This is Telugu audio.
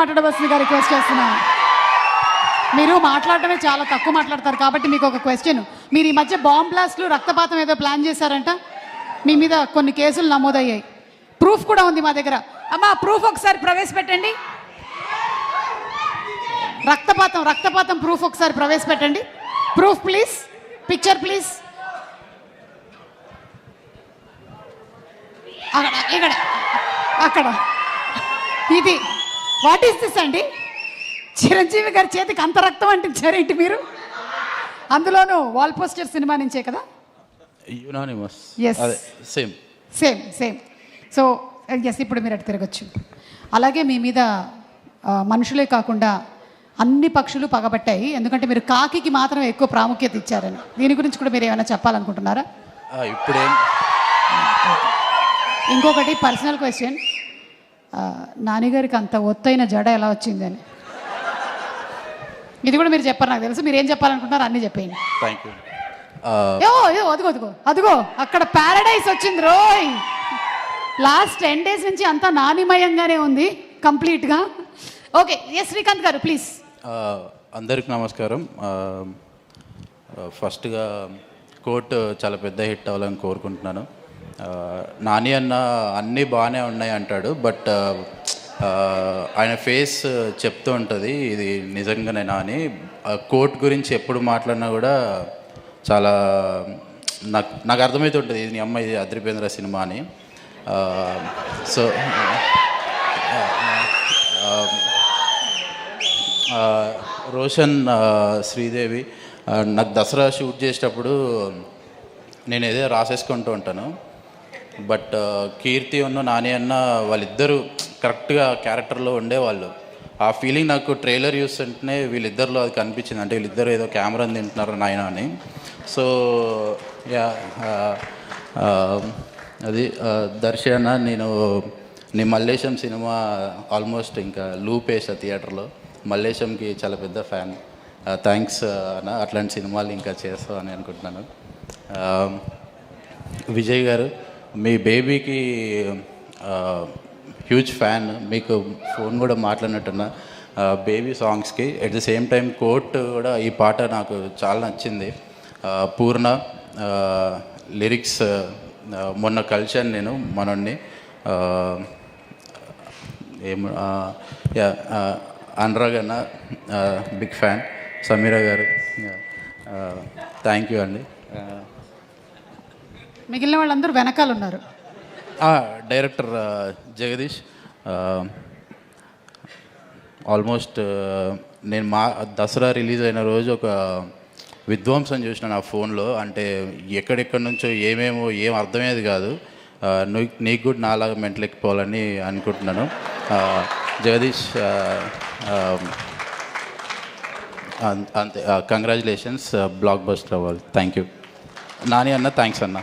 మాట్లాడవలసిందిగా రిక్వెస్ట్ చేస్తున్నాను మీరు మాట్లాడటమే చాలా తక్కువ మాట్లాడతారు కాబట్టి మీకు ఒక క్వశ్చన్ మీరు ఈ మధ్య బాంబ్ బ్లాస్ట్లు రక్తపాతం ఏదో ప్లాన్ చేశారంట? మీ మీద కొన్ని కేసులు నమోదయ్యాయి. ప్రూఫ్ కూడా ఉంది మా దగ్గర. అమ్మా ప్రూఫ్ ఒకసారి ప్రవేశపెట్టండి. రక్తపాతం రక్తపాతం ప్రూఫ్ ఒకసారి ప్రవేశపెట్టండి. ప్రూఫ్ ప్లీజ్ పిక్చర్ ప్లీజ్ అక్కడ ఇక్కడ. అక్కడ. ఇది. వాట్ ఈస్ దిస్ అండి? చిరంజీవి గారి చేతికి అంత రక్తం అంటించారేంటి మీరు? అందులోనూ వాల్ పోస్టర్ సినిమా నుంచే కదా? Unanimous same same same so yes ఇప్పుడు మీరు అటు తిరగచ్చు. అలాగే మీ మీద మనుషులే కాకుండా అన్ని పక్షులు పగబట్టాయి. ఎందుకంటే మీరు కాకికి మాత్రం ఎక్కువ ప్రాముఖ్యత ఇచ్చారని. దీని గురించి కూడా మీరు ఏమైనా చెప్పాలనుకుంటున్నారా? ఇప్పుడేం? ఇంకొకటి పర్సనల్ క్వశ్చన్ నాన్నగారికి అంత ఒత్తైన జడ ఎలా వచ్చిందని. ఇది కూడా మీరు చెప్పారు నాకు తెలుసు. మీరు ఏం చెప్పాలనుకుంటున్నారు అన్నీ చెప్పేయండి. థ్యాంక్ యూ అదిగో అదిగో అదిగో అక్కడ ప్యారడైస్ వచ్చింది రోయ్. లాస్ట్ టెన్ డేస్ నుంచి అంతా నానిమయంగానే ఉంది కంప్లీట్గా. ఓకే ఎస్ శ్రీకాంత్ గారు ప్లీజ్ అందరికి నమస్కారం. ఫస్ట్గా కోర్టు చాలా పెద్ద హిట్ అవ్వాలని కోరుకుంటున్నాను. నాని అన్న అన్నీ బాగానే ఉన్నాయి అంటాడు బట్ ఆయన ఫేస్ చెప్తూ ఉంటుంది ఇది నిజంగానే నాని. కోర్ట్ గురించి ఎప్పుడు మాట్లాడినా కూడా చాలా నాకు నాకు అర్థమవుతుంటుంది ఇది నీ ఇది అద్రిపేంద్ర సినిమా అని. సో రోషన్ శ్రీదేవి నాకు దసరా షూట్ చేసేటప్పుడు నేను ఏదో రాసేసుకుంటూ ఉంటాను. బట్ కీర్తి ఉన్న నాని అన్న వాళ్ళిద్దరూ కరెక్ట్గా క్యారెక్టర్లో ఉండేవాళ్ళు. ఆ ఫీలింగ్ నాకు ట్రైలర్ చూస్తుంటేనే వీళ్ళిద్దరిలో అది కనిపించింది. అంటే వీళ్ళిద్దరు ఏదో కెమెరా తింటున్నారు నాయన అని. సో యా అది దర్శన నేను నీ మల్లేశం సినిమా ఆల్మోస్ట్ ఇంకా లూప్ వేసా థియేటర్లో. మల్లేశంకి చాలా పెద్ద ఫ్యాన్. థ్యాంక్స్ అన్న అట్లాంటి సినిమాలు ఇంకా చేస్తావు అని అనుకుంటున్నాను. విజయ్ గారు మీ బేబీకి హ్యూజ్ ఫ్యాన్ మీకు ఫోన్ కూడా మాట్లాడినట్టున్నా. బేబీ సాంగ్స్కి ఎట్ ద సేమ్ టైం కోట్ కూడా ఈ పాట నాకు చాలా నచ్చింది. పూర్ణ లిరిక్స్ మొన్న కలిశాను నేను మనోడిని ఆ, ఏం యా అనురాగ్ అన్న బిగ్ ఫ్యాన్ సమీరా గారు థ్యాంక్ యూ అండి. మిగిలిన వాళ్ళందరూ వెనకాల ఉన్నారు డైరెక్టర్ జగదీష్ ఆల్మోస్ట్ నేను మా దసరా రిలీజ్ అయిన రోజు ఒక విధ్వంసం చూసిన నా ఫోన్లో. అంటే ఎక్కడెక్కడి నుంచో ఏమేమో ఏం అర్థమయ్యేది కాదు. ఆ, నీకు కూడా నాలాగా మెంటలెక్కిపోవాలని అనుకుంటున్నాను. జగదీష్ అంతే కంగ్రాచులేషన్స్ బ్లాక్ బస్టర్ అవ్వాలి థ్యాంక్ యూ నాని అన్న థ్యాంక్స్ అన్న.